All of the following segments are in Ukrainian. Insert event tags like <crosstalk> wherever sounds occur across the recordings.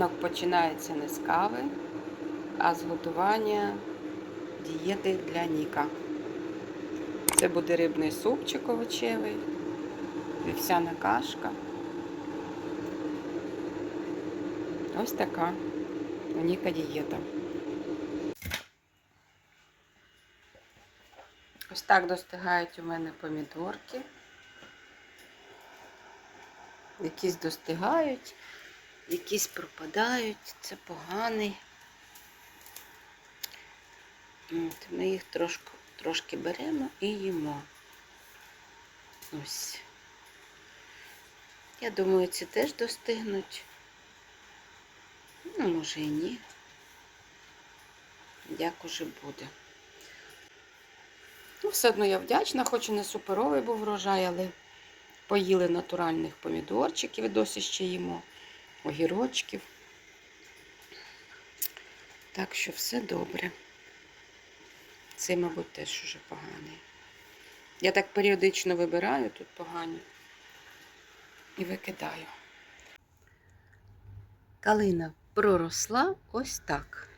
Ранок починається не з кави, а з готування дієти для Ніка. Це буде рибний супчик овочевий, вівсяна кашка. Ось така у Ніка дієта. Ось так достигають у мене помідорки. Якісь достигають, якісь пропадають. Це поганий. От, ми їх трошки, трошки беремо і їмо. Ось. Я думаю, ці теж достигнуть. Ну, може і ні. Як уже буде. Ну, все одно я вдячна, хоч і не суперовий був врожай, але поїли натуральних помідорчиків і досі ще їмо, огірочків. Так що все добре. Цей, мабуть, теж уже поганий. Я так періодично вибираю тут погані і викидаю. Калина проросла ось так.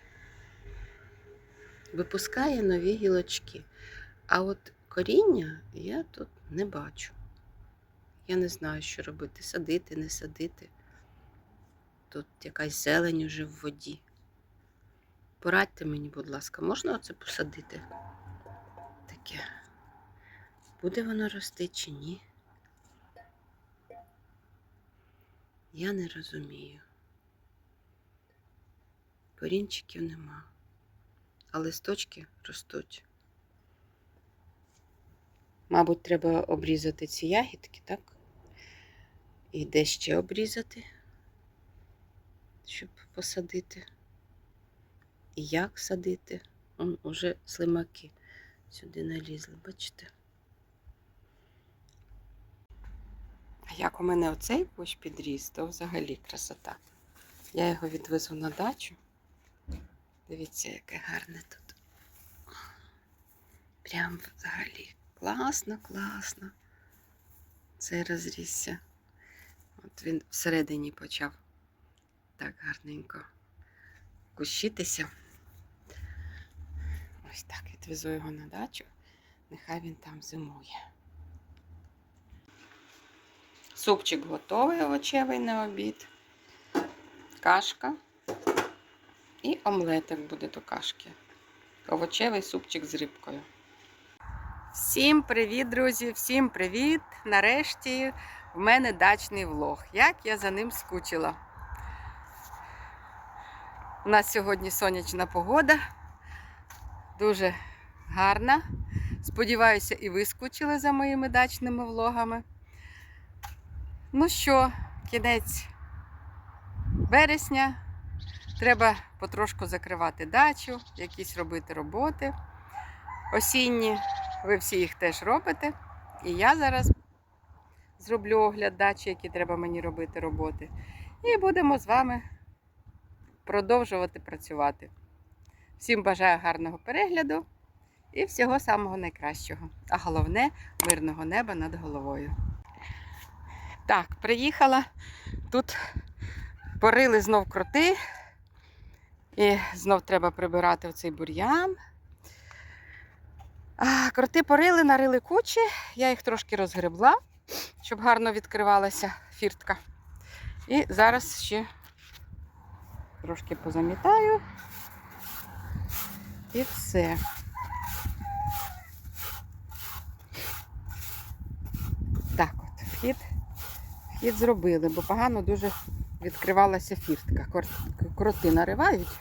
Випускає нові гілочки. А от коріння я тут не бачу. Я не знаю, що робити. Садити, не садити. Тут якась зелень уже в воді. Порадьте мені, будь ласка, можна оце посадити? Таке. Буде воно рости чи ні? Я не розумію. Корінчиків нема, а листочки ростуть. Мабуть, треба обрізати ці ягідки, так? І де ще обрізати, щоб посадити. І як садити? Он уже слимаки сюди налізли, бачите? А як у мене оцей кущ підріс, то взагалі красота. Я його відвезу на дачу. Дивіться, яке гарне тут. Прям взагалі. Класно, класно. Цей розрісся. От він всередині почав так гарненько кущитися. Ось так відвезу його на дачу. Нехай він там зимує. Супчик готовий овочевий на обід. Кашка. І омлетик буде до кашки. Овочевий супчик з рибкою. Всім привіт, друзі! Всім привіт! Нарешті в мене дачний влог. Як я за ним скучила. У нас сьогодні сонячна погода. Дуже гарна. Сподіваюся, і ви скучили за моїми дачними влогами. Ну що, кінець вересня. Треба потрошку закривати дачу, якісь робити роботи. Осінні, ви всі їх теж робите. І я зараз зроблю огляд дачі, які треба мені робити роботи. І будемо з вами продовжувати працювати. Всім бажаю гарного перегляду і всього самого найкращого. А головне мирного неба над головою. Так, приїхала. Тут порили знов кроти. І знов треба прибирати оцей бур'ян. Кроти порили, нарили кучі, я їх трошки розгребла, щоб гарно відкривалася фіртка. І зараз ще трошки позамітаю. І все. Так от, вхід, вхід зробили, бо погано дуже відкривалася фіртка. Кроти наривають.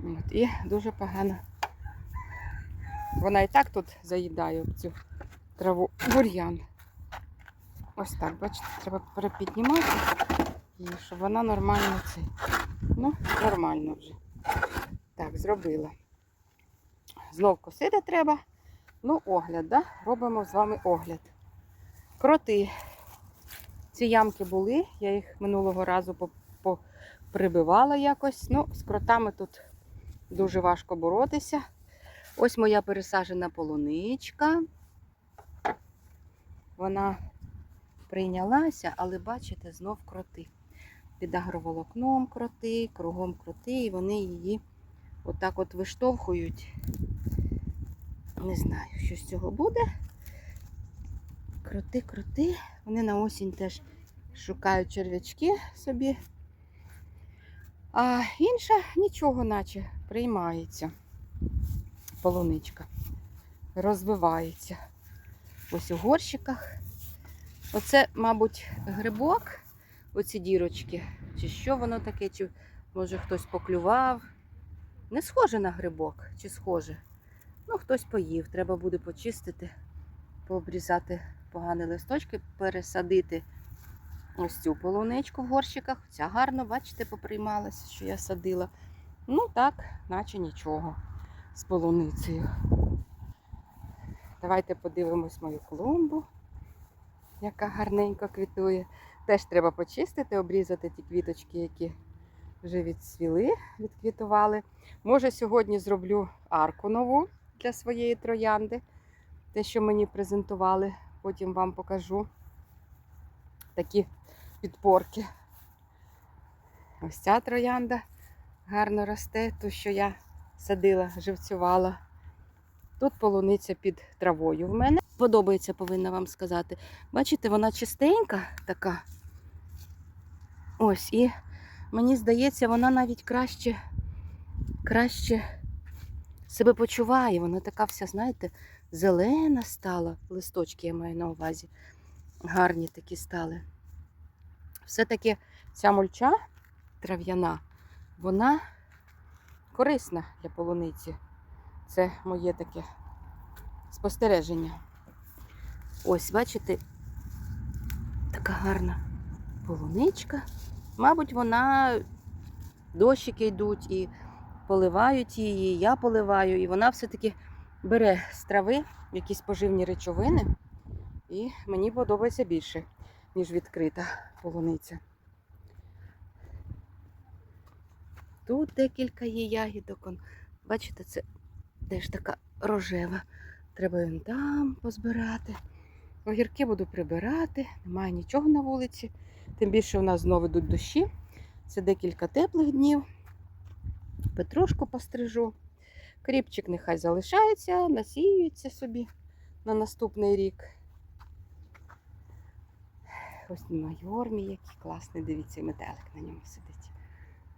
От, і дуже погано. Вона і так тут заїдає цю траву бур'ян. Ось так, бачите, треба перепіднімати і щоб вона нормально це. Ну, нормально вже. Так, зробила. Знов косити треба. Ну, огляд, да? робимо з вами огляд. Кроти. Ці ямки були, я їх минулого разу прибивала якось. Ну, з кротами тут дуже важко боротися. Ось моя пересаджена полуничка. Вона прийнялася, але бачите, знов кроти. Під агроволокном кроти, кругом кроти, і вони її отак от виштовхують. Не знаю, що з цього буде. Кроти, кроти. Вони на осінь теж шукають черв'ячки собі. А інша нічого, наче приймається. Полуничка. Розвивається. Ось у горщиках. Оце, мабуть, грибок, оці дірочки. Чи що воно таке, чи може хтось поклював. Не схоже на грибок, чи схоже. Ну, хтось поїв. Треба буде почистити, пообрізати погані листочки, пересадити ось цю полуничку в горщиках. Ця гарно, бачите, поприймалася, що я садила. Ну так, наче нічого з полуницею. Давайте подивимось мою клумбу, яка гарненько квітує. Теж треба почистити, обрізати ті квіточки, які вже відсвіли, відквітували. Може, сьогодні зроблю арку нову для своєї троянди. Те, що мені презентували, потім вам покажу такі підпорки. Ось ця троянда гарно росте, ту, що я садила, живцювала. Тут полуниця під травою в мене. Подобається, повинна вам сказати. Бачите, вона чистенька така. Ось, і мені здається, вона навіть краще, краще себе почуває. Вона така вся, знаєте, зелена стала. Листочки я маю на увазі. Гарні такі стали. Все-таки ця мульча трав'яна, вона корисна для полуниці. Це моє таке спостереження. Ось, бачите, така гарна полуничка. Мабуть, вона дощики йдуть і поливають її, я поливаю, і вона все-таки бере з трави якісь поживні речовини. І мені подобається більше, ніж відкрита полуниця. Тут декілька є ягідок. Бачите, це теж така рожева. Треба їм там позбирати. Огірки буду прибирати, немає нічого на вулиці. Тим більше у нас знову йдуть дощі. Це декілька теплих днів. Петрушку пострижу. Кріпчик нехай залишається, насіюється собі на наступний рік. Ось майор мій який класний, дивіться, метелик на ньому сидить.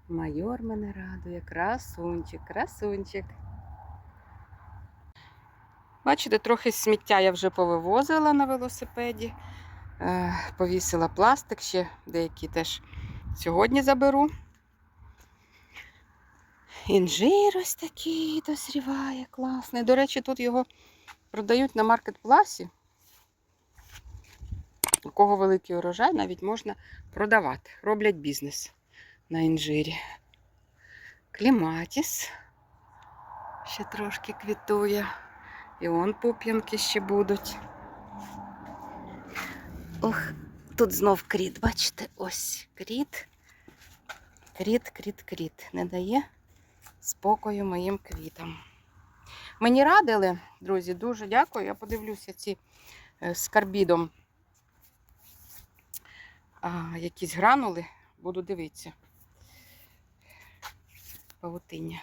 Майор мене радує, красунчик, красунчик. Бачите, трохи сміття я вже повивозила на велосипеді. Е, Повісила пластик, ще деякі теж сьогодні заберу. Інжир ось такий дозріває, класний. До речі, тут його продають на маркетпласі. У кого великий урожай, навіть можна продавати. Роблять бізнес на інжирі. Кліматіс ще трошки квітує. І он пуп'янки ще будуть. Ох, тут знов кріт, бачите, ось кріт. Кріт, кріт, кріт. Не дає спокою моїм квітам. Мені радили, друзі, дуже дякую. Я подивлюся ці е, з карбідом а, якісь гранули, буду дивитися. Павутиння.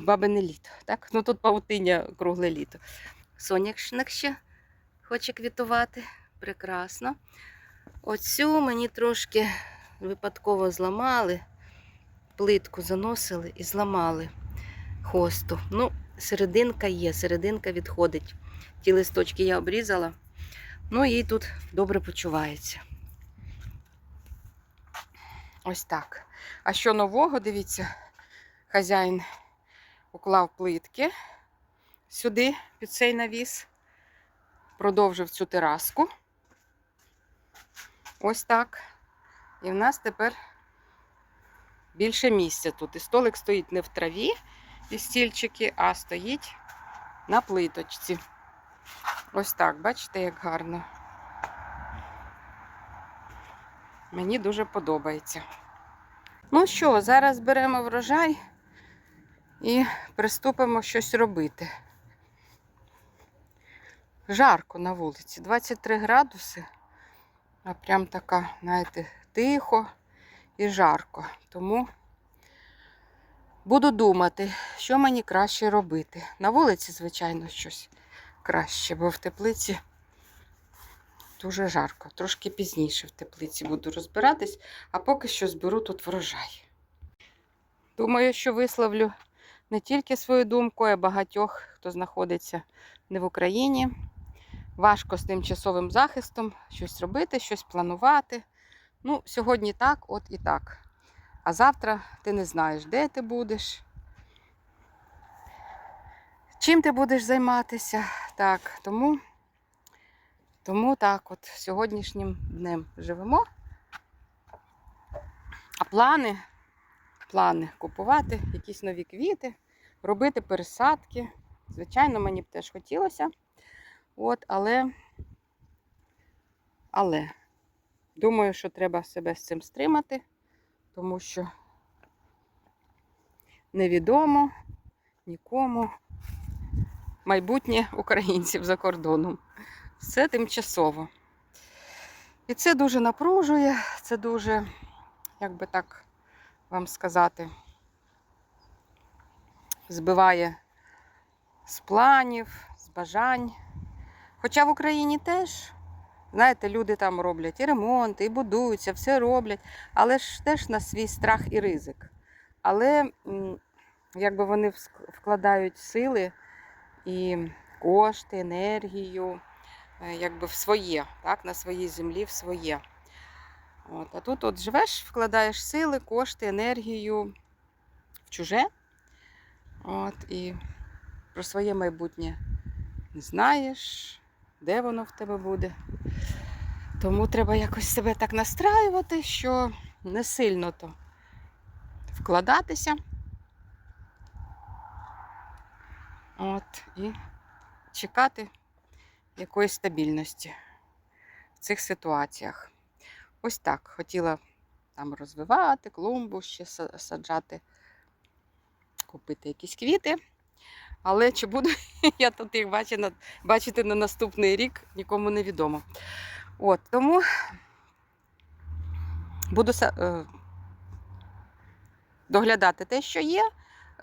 Бабине літо. Так? Ну тут павутиння кругле літо. Соняшник ще хоче квітувати. Прекрасно. Оцю мені трошки випадково зламали, плитку заносили і зламали хосту. Ну, серединка є, серединка відходить. Ті листочки я обрізала. Ну, їй тут добре почувається. Ось так. А що нового, дивіться, хазяїн уклав плитки сюди, під цей навіс, продовжив цю тераску. Ось так. І в нас тепер більше місця тут. І столик стоїть не в траві, і стільчики, а стоїть на плиточці. Ось так, бачите, як гарно. Мені дуже подобається. Ну що, зараз беремо врожай і приступимо щось робити. Жарко на вулиці, 23 градуси, а прям така, знаєте, тихо і жарко. Тому буду думати, що мені краще робити. На вулиці, звичайно, щось краще, бо в теплиці дуже жарко. Трошки пізніше в теплиці буду розбиратись, а поки що зберу тут врожай. Думаю, що висловлю не тільки свою думку, а й багатьох, хто знаходиться не в Україні. Важко з тимчасовим захистом щось робити, щось планувати. Ну, сьогодні так, от і так. А завтра ти не знаєш, де ти будеш, чим ти будеш займатися. Так, тому, тому так, от сьогоднішнім днем живемо. А плани, плани купувати якісь нові квіти, робити пересадки. Звичайно, мені б теж хотілося. От, але, але думаю, що треба себе з цим стримати, тому що невідомо нікому майбутнє українців за кордоном. Все тимчасово. І це дуже напружує, це дуже, як би так вам сказати, збиває з планів, з бажань. Хоча в Україні теж, знаєте, люди там роблять і ремонт, і будуються, все роблять, але ж теж на свій страх і ризик. Але якби вони вкладають сили і кошти, енергію, е, якби в своє, так, на своїй землі в своє. От, а тут от живеш, вкладаєш сили, кошти, енергію в чуже. От, і про своє майбутнє не знаєш, де воно в тебе буде. Тому треба якось себе так настраювати, що не сильно то вкладатися. От, і чекати якоїсь стабільності в цих ситуаціях. Ось так. Хотіла там розвивати клумбу, ще саджати, купити якісь квіти. Але чи буду <laughs> я тут їх бачити на, наступний рік, нікому не відомо. От, тому буду е, доглядати те, що є.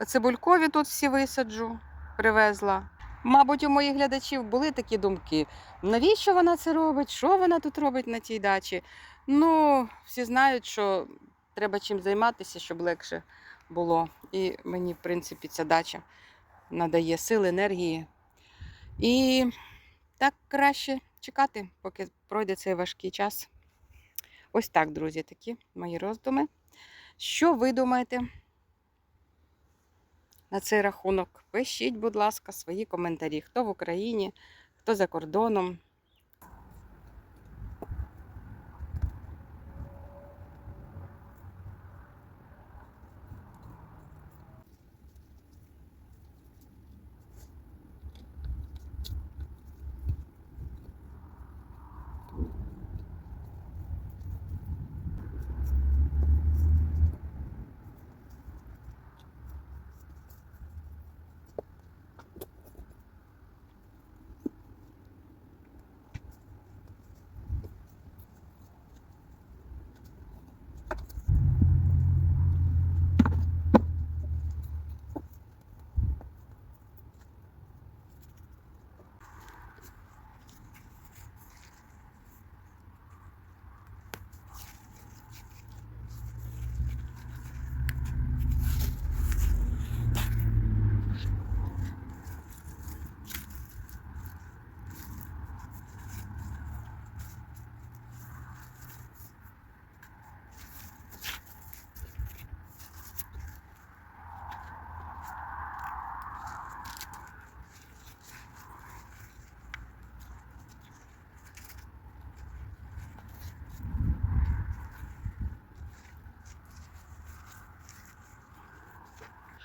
Цибулькові тут всі висаджу, привезла. Мабуть, у моїх глядачів були такі думки: навіщо вона це робить? Що вона тут робить на тій дачі? Ну, всі знають, що треба чим займатися, щоб легше було. І мені, в принципі, ця дача надає сил, енергії. І так краще чекати, поки пройде цей важкий час. Ось так, друзі, такі мої роздуми. Що ви думаєте на цей рахунок? Пишіть, будь ласка, свої коментарі. Хто в Україні, хто за кордоном.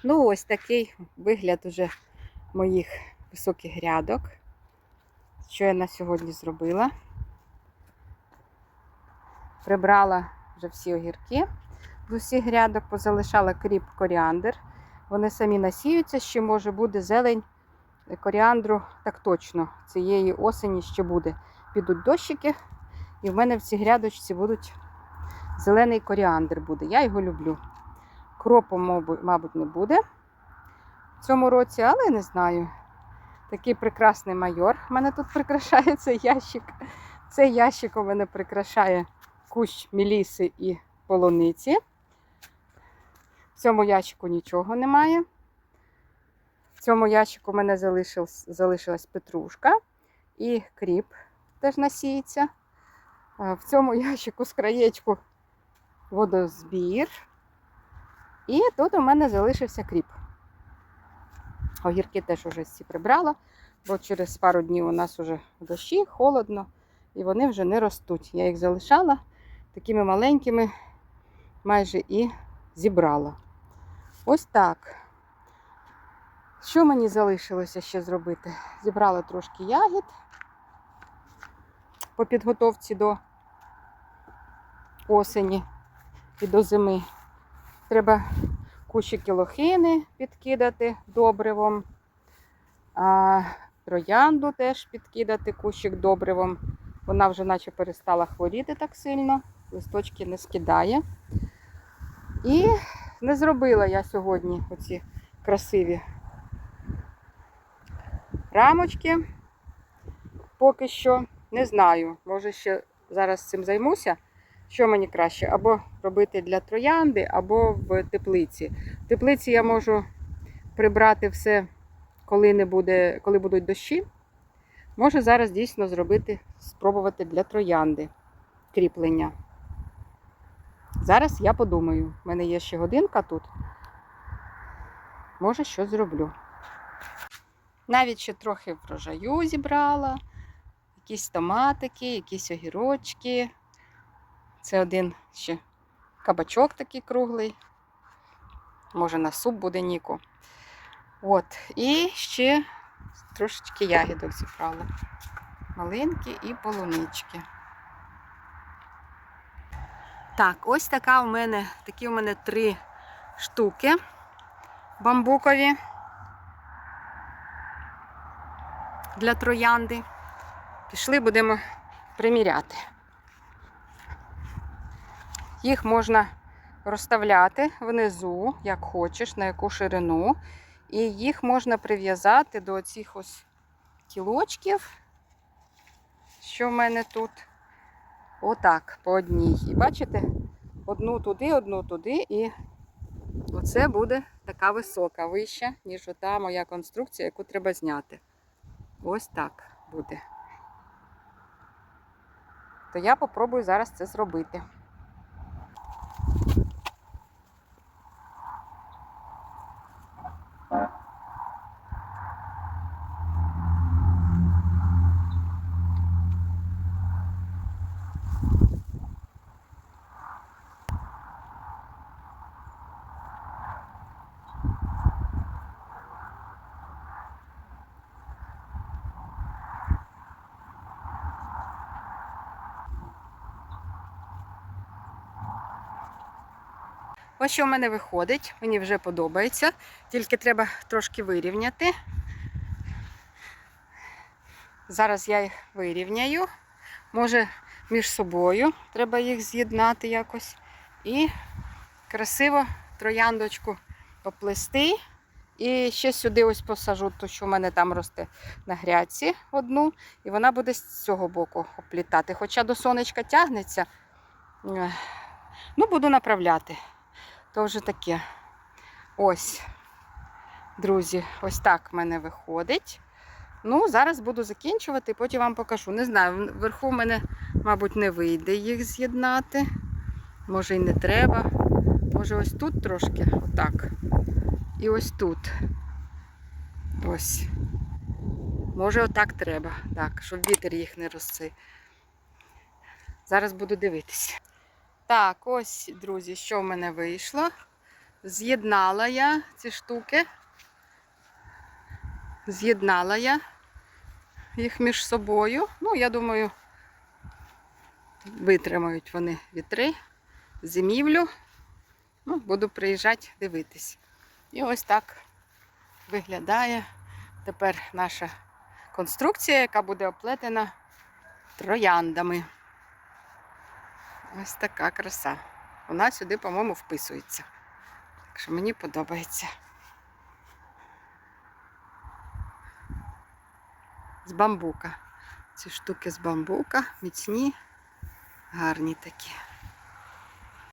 Ну, ось такий вигляд уже моїх високих грядок. Що я на сьогодні зробила? Прибрала вже всі огірки з усіх грядок, позалишала кріп коріандр. Вони самі насіються, ще може буде зелень коріандру, так точно. Цієї осені ще буде. Підуть дощики, і в мене в цій грядочці будуть Зелений коріандр буде. Я його люблю. Кропу, мабуть, не буде в цьому році, але не знаю. Такий прекрасний майор. У мене тут прикрашає цей <laughs> ящик. Цей ящик у мене прикрашає кущ міліси і полуниці. В цьому ящику нічого немає. В цьому ящику у мене залишилась, залишилась петрушка і кріп теж насіється. В цьому <laughs> ящику з краєчку водозбір. І тут у мене залишився кріп. Огірки теж уже всі прибрала, бо через пару днів у нас вже дощі, холодно, і вони вже не ростуть. Я їх залишала такими маленькими, майже і зібрала. Ось так. Що мені залишилося ще зробити? Зібрала трошки ягід по підготовці до осені і до зими. Треба кущики лохини підкидати добривом, а троянду теж підкидати кущик добривом. Вона вже наче перестала хворіти так сильно, листочки не скидає. І не зробила я сьогодні оці красиві рамочки. Поки що не знаю. Може ще зараз цим займуся. Що мені краще? Або робити для троянди, або в теплиці. В теплиці я можу прибрати все, коли не буде, коли будуть дощі. Можу зараз дійсно зробити, спробувати для троянди кріплення. Зараз я подумаю. У мене є ще годинка тут. Може, щось зроблю. Навіть ще трохи врожаю зібрала. Якісь томатики, якісь огірочки. Це один ще кабачок такий круглий. Може на суп буде Ніку. От. І ще трошечки ягідок зібрала. Малинки і полунички. Так, ось така у мене, такі у мене три штуки бамбукові для троянди. Пішли, будемо приміряти. Їх можна розставляти внизу, як хочеш, на яку ширину. І їх можна прив'язати до цих ось кілочків, що в мене тут. Отак, по одній. І бачите, одну туди, одну туди, і оце буде така висока, вища, ніж ота моя конструкція, яку треба зняти. Ось так буде. То я попробую зараз це зробити. Ось що в мене виходить, мені вже подобається, тільки треба трошки вирівняти. Зараз я їх вирівняю. Може, між собою треба їх з'єднати якось. І красиво трояндочку поплести. І ще сюди ось посажу, то що в мене там росте на грядці одну, і вона буде з цього боку оплітати. Хоча до сонечка тягнеться, ну, буду направляти. То вже таке. Ось, друзі, ось так в мене виходить. Ну, зараз буду закінчувати, потім вам покажу. Не знаю, вверху в мене, мабуть, не вийде їх з'єднати. Може і не треба. Може ось тут трошки, отак. І ось тут. Ось. Може, отак треба. Так, щоб вітер їх не розси. Зараз буду дивитися. Так, ось, друзі, що в мене вийшло. З'єднала я ці штуки. З'єднала я їх між собою. Ну, я думаю, витримають вони вітри, зимівлю. Ну, буду приїжджати дивитись. І ось так виглядає тепер наша конструкція, яка буде оплетена трояндами. Ось така краса. Вона сюди, по-моєму, вписується. Так що мені подобається. З бамбука. Ці штуки з бамбука, міцні, гарні такі.